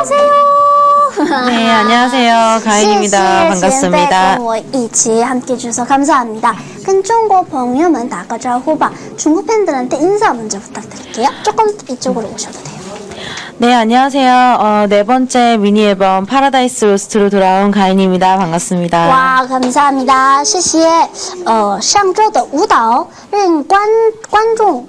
안녕하세요. 네, 안녕하세요. 가인입니다. 반갑습니다. 跟我一起함께 주셔서 감사합니다. 跟中国朋友们打个招呼吧. 중국 팬들한테 인사 먼저 부탁드릴게요. 조금 이쪽으로 오셔도 돼요. 네, 안녕하세요. 어, 네 번째 미니 앨범 파라다이스 로스트로 돌아온 가인입니다. 반갑습니다. 哇，감사합니다，谢谢。呃，上周的舞蹈让观观众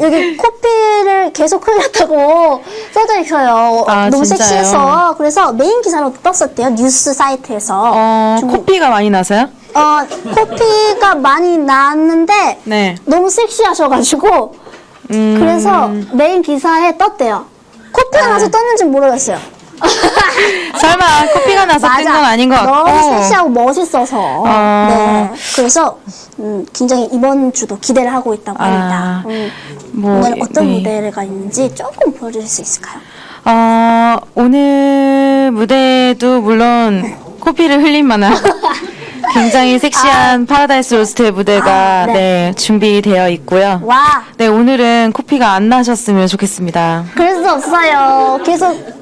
여기 코피를 계속 흘렸다고 써져 있어요. 아, 너무 진짜요? 섹시해서 그래서 메인 기사로 떴었대요 뉴스 사이트에서. 어, 중국- 코피가 많이 나서요? 어, 코피가 많이 나왔는데 네. 너무 섹시하셔가지고 음, 그래서 메인 기사에 떴대요. 코피가 나서 떴는지 모르겠어요. 설마 코피가 나서 뜬 건 아닌 것 같고. 너무 섹시하고 멋있어서. 어. 네. 그래서 음, 굉장히 이번 주도 기대를 하고 있다고 아, 합니다. 음, 뭐, 오늘 어떤 네. 무대가 있는지 조금 보여주실 수 있을까요? 어, 오늘 무대도 물론 코피를 흘릴 만한 굉장히 섹시한 파라다이스 로스트의 무대가 아, 네. 네, 준비되어 있고요. 와, 네, 오늘은 코피가 안 나셨으면 좋겠습니다. 그럴 수 없어요. 계속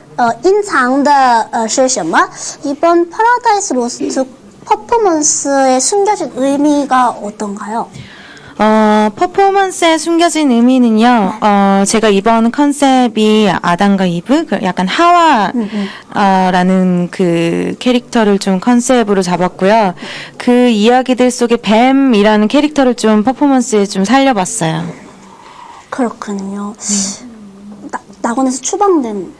呃隐藏的呃是什么？ 이번 Paradise Lost 퍼포먼스에 숨겨진 의미가 어떤가요? 어, 퍼포먼스에 숨겨진 의미는요, 어, 제가 이번 컨셉이 아담과 이브, 그 약간 하와라는 그 캐릭터를 좀 컨셉으로 잡았고요. 그 이야기들 속에 뱀이라는 캐릭터를 좀 퍼포먼스에 좀 살려봤어요. 그렇군요. 나, 낙원에서 추방된 이-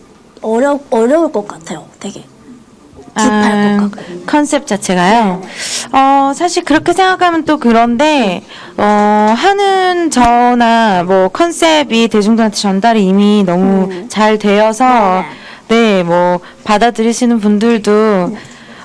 어려 어려울 것 같아요 되게 아, 딥할 것 같고. 컨셉 자체가요. 어, 사실 그렇게 생각하면 또 그런데, 어, 하는 저나 뭐 컨셉이 대중들한테 전달이 이미 너무 잘 되어서, 네, 뭐, 받아들이시는 분들도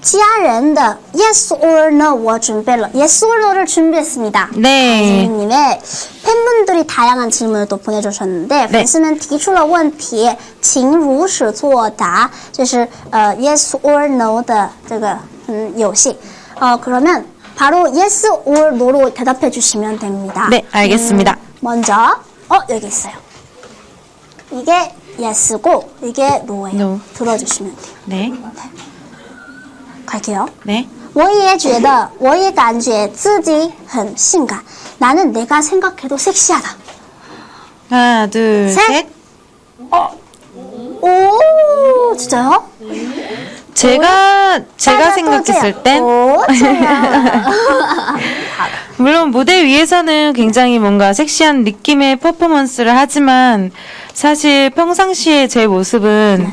家人的 Yes or No 我准备了 Yes or No를 준비했습니다. 네. 님의 팬분들이 다양한 질문을 또 보내주셨는데 네. 粉丝们提出了问题，请如实作答，就是呃 yes or no 的这个嗯游戏。어 그러면 바로 yes or no로 대답해 주시면 됩니다. 네, 알겠습니다. 음, 먼저 어 여기 있어요. 이게 yes고 이게 no예요. No. 들어주시면 돼요. 네. 갈게요. 네. 我也觉得，我也感觉自己很性感。나는내가생각해도 섹시하다. 하나, 둘, 셋. 셋. 오, 진짜요? 제가, 제가 따라 생각했을 또지야. 땐, 오, 좋아요. 물론 무대 위에서는 굉장히 뭔가 섹시한 느낌의 퍼포먼스를 하지만 사실 평상시에 제 모습은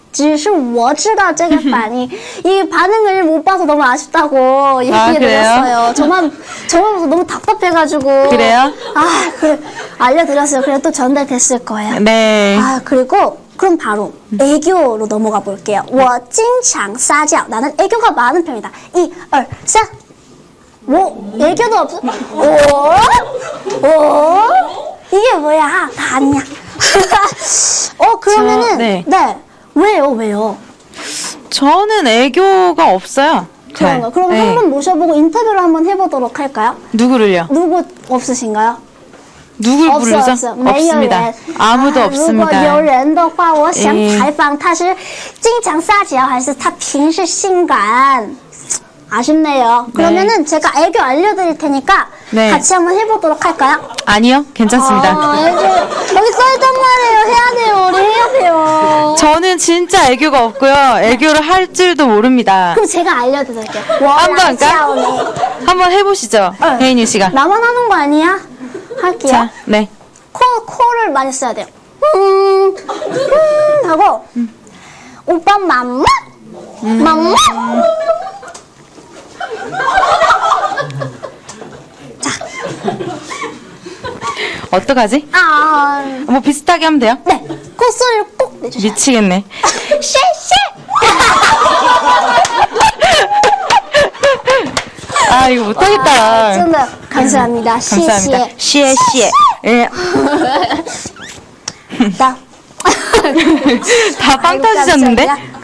只是我知道这个反应，이 반응을 못 봐서 너무 아쉽다고 얘기해드렸어요. 정말 정말 너무 답답해가지고. 그래요? 아, 그래 알려드렸어요. 그래 또 전달됐을 거예요. 네. 아 그리고 그럼 바로 애교로 넘어가 볼게요. 我经常撒娇. 나는 애교가 많은 편이다. 一, 二, 三. 뭐 애교도 없어? 오, 오, 이게 뭐야? 다 아니야. 어 그러면은 저, 네. 네. 왜요 왜요? 저는 애교가 없어요. 그런가? 잘. 그럼 네. 한번 모셔보고 인터뷰를 한번 해보도록 할까요? 누구를요? 누구 없으신가요? 누굴 없어요, 부르죠? 없어요. 没有 없습니다. 人 아무도 啊如果 없습니다. 有人的话，我想诶采访他是经常撒娇还是他平时性感？ 아쉽네요. 그러면은 제가 애교 알려드릴 테니까 네. 같이 한번 해보도록 할까요? 아니요, 괜찮습니다. 아, 애교 여기 써있단 말이에요. 해야 돼요. 우리 해야 돼요. 저는 진짜 애교가 없고요. 애교를 할 줄도 모릅니다. 그럼 제가 알려드릴게요. 한번 할까? 한번 해보시죠, 어. 혜인이 씨가. 나만 하는 거 아니야? 할게요. 자, 네. 코, 코를 많이 써야 돼요. 음, 음 하고, 오빠 맘마? 맘마? 어떡하지? 아, 뭐 비슷하게 하면 돼요? 네. 콧소리를 꼭 내주세요. 미치겠네. 쉐쉐! 아 이거 못하겠다. 아, 정말 감사합니다. 감사합니다. 시에 예. 다 판타지셨는데? 아,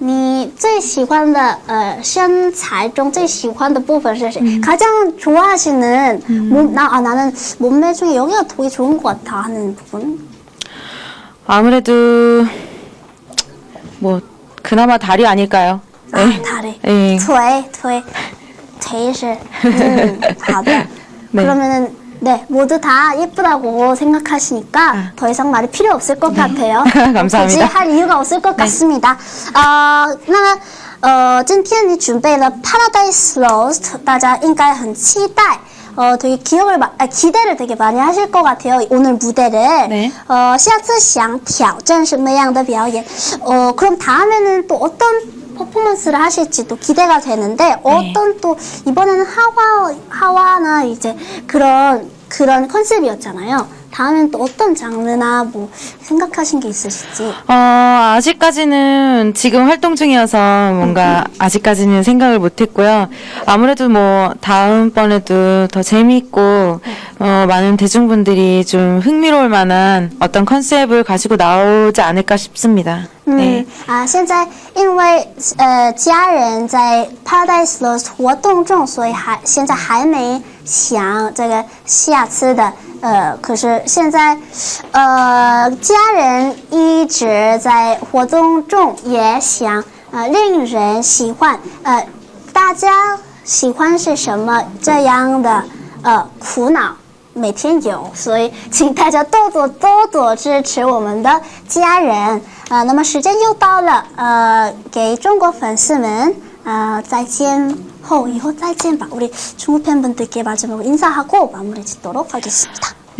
你最喜欢的呃身材中最喜欢的部分是谁？ 가장 좋아하시는 몸, 나, 아, 나는 몸매 중에 여기가 되게 좋은 것 같아 하는 부분. 아무래도 뭐 그나마 다리 아닐까요? 아, 네. 다리. 네. 腿,腿,腿是, 음, 好的. 네. 그러면은 네 모두 다 예쁘다고 생각하시니까 더 이상 말이 필요 없을 것 같아요. 감사합니다. 굳이 할 이유가 없을 것 같습니다. 아, 那么呃，今天你准备了 Paradise Lost，大家应该很期待。 어, 되게 기억을, 마, 아, 기대를 되게 많이 하실 것 같아요. 오늘 무대를. 네. 어, 下次想挑战什么样的表演? 어, 그럼 다음에는 또 어떤 퍼포먼스를 하실지도 기대가 되는데 어떤 또 이번에는 하와 하와나 이제 그런 그런 컨셉이었잖아요. 다음엔 또 어떤 장르나 뭐 생각하신 게 있으실지. 어, 아직까지는 지금 활동 중이어서 뭔가 아직까지는 생각을 못 했고요. 아무래도 뭐 다음번에도 더 재미있고 어, 많은 대중분들이 좀 흥미로울 만한 어떤 컨셉을 가지고 나오지 않을까 싶습니다. 嗯 네. 啊，现在因为呃家人在 Paradise Lost 活动中，所以还现在还没想这个下次的 呃，可是现在呃家人一直在活动中，也想呃令人喜欢呃大家喜欢是什么这样的呃苦恼。每天有，所以请大家多多多多支持我们的家人。呃，那么时间又到了，呃，给中国粉丝们，呃，再见 어, 허, 이호 짤찐바 우리 중국 팬분들께 마지막으로 인사하고 마무리 짓도록 하겠습니다.